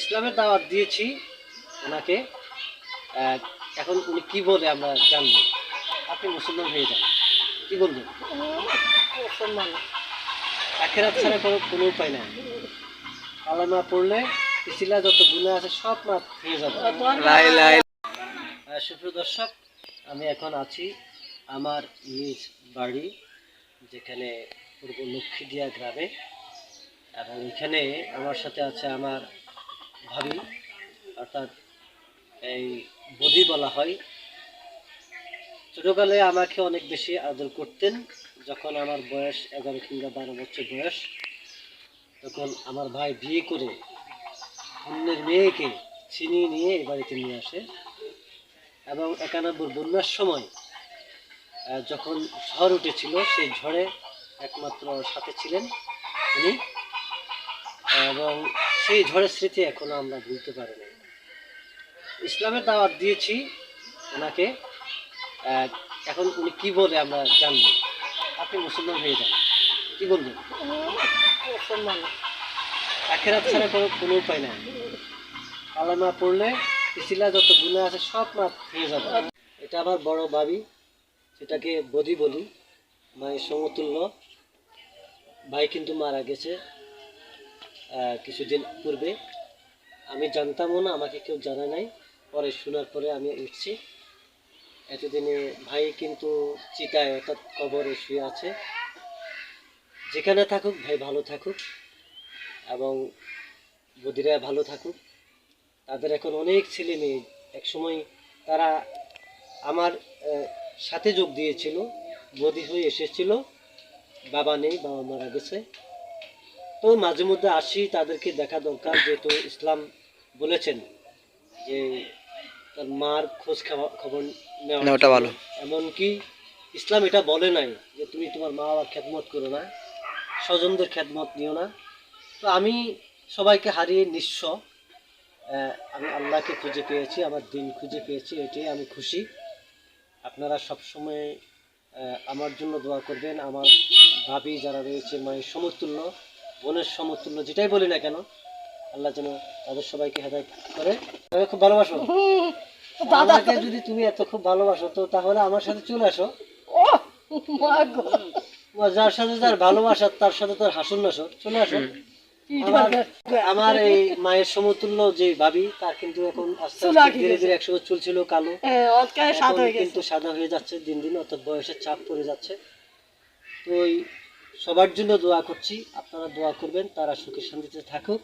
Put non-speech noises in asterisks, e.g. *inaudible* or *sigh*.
ইসলামের দাওয়াত দিয়েছি ওনাকে। এখন উনি কি বলে আমরা জানব। আপনি মুসলমান হয়ে যান। কি বলবেন? মুসলমান। আখেরাত ছাড়া কোনো কোনো উপায় নাই। কালামা পড়লে পিছিলা যত গুণা আছে সব মাপ হয়ে যাবে। সুপ্রিয় দর্শক আমি এখন আছি আমার নিজ বাড়ি যেখানে পূর্ব লক্ষ্মীদিয়া গ্রামে। এবং এখানে আমার সাথে আছে আমার ভাবি, অর্থাৎ এই বদি বলা হয়। ছোটকালে আমাকে অনেক বেশি আদর করতেন, যখন আমার বয়স এগারো কিংবা বারো বছর বয়স। তখন আমার ভাই বিয়ে করে অন্যের মেয়েকে ছিনিয়ে নিয়ে এই বাড়িতে নিয়ে আসে। এবং একানব্বই বন্যার সময় যখন ঝড় উঠেছিল, সেই ঝড়ে একমাত্র সাথে ছিলেন উনি। এবং সেই ঝড়ের স্মৃতি এখনও আমরা ভুলতে পারি না ইসলামের দাওয়াত দিয়েছি ওনাকে। এখন উনি কি বলে আমরা জানব। আপনি মুসলমান হয়ে যান। কি বলবেন? মুসলমান। আখেরাত ছাড়া কোনো কোনো উপায় নাই। কালামা পড়লে পিছিলা যত গুণা আছে সব মাপ হয়ে যাবে। এটা আমার বড় ভাবি সেটাকে বদি বলি। মায়ের সমতুল্য। ভাই কিন্তু মারা গেছে। কিছুদিন পূর্বে। আমি জানতামও না, আমাকে কেউ জানা নাই। পরে শোনার পরে আমি উঠছি। এতদিনে ভাই কিন্তু চিতায় অর্থাৎ কবরে শুয়ে আছে। যেখানে থাকুক, ভাই ভালো থাকুক এবং বদিরা ভালো থাকুক। তাদের এখন অনেক ছেলে মেয়ে। এক সময় তারা আমার সাথে যোগ দিয়েছিল। বদি হয়ে এসেছিল। বাবা নেই, বাবা মারা গেছে। তো মাঝে মধ্যে আসি তাদেরকে দেখা দরকার যেহেতু ইসলাম বলেছেন যে তার মার খোঁজ খবর নেওয়া নেওয়াটা ভালো। এমনকি ইসলাম এটা বলে নাই যে তুমি তোমার মা বাবার খেদমত করো না স্বজনদের খেদমত নিও না তো আমি সবাইকে হারিয়ে নিঃস্ব আমি আল্লাহকে খুঁজে পেয়েছি আমার দিন খুঁজে পেয়েছি এটাই আমি খুশি আপনারা সবসময় আহ, আমার জন্য দোয়া করবেন আমার ভাবি যারা রয়েছে মায়ের সমতুল্য বোনের সমতুল্য যেটাই বলি না কেন আল্লাহ যেন তাদের সবাইকে হেদায়ত করে। তবে খুব ভালোবাসো। *laughs* আমাকে যদি তুমি এত খুব ভালোবাসো তো তাহলে আমার সাথে চলে আসো। যার সাথে যার ভালোবাসা তার সাথে তার হাসুন নাসো চলে আসো। আমার এই মায়ের সমতুল্য যে ভাবি তার কিন্তু এখন আস্তে আস্তে ধীরে গেছে। ধীরে একসময় চুল ছিল কালো। হয়ে কিন্তু সাদা হয়ে যাচ্ছে দিন দিন অর্থাৎ বয়সের চাপ পড়ে যাচ্ছে। তো ওই সবার জন্য দোয়া করছি। আপনারা দোয়া করবেন তারা সুখে শান্তিতে থাকুক।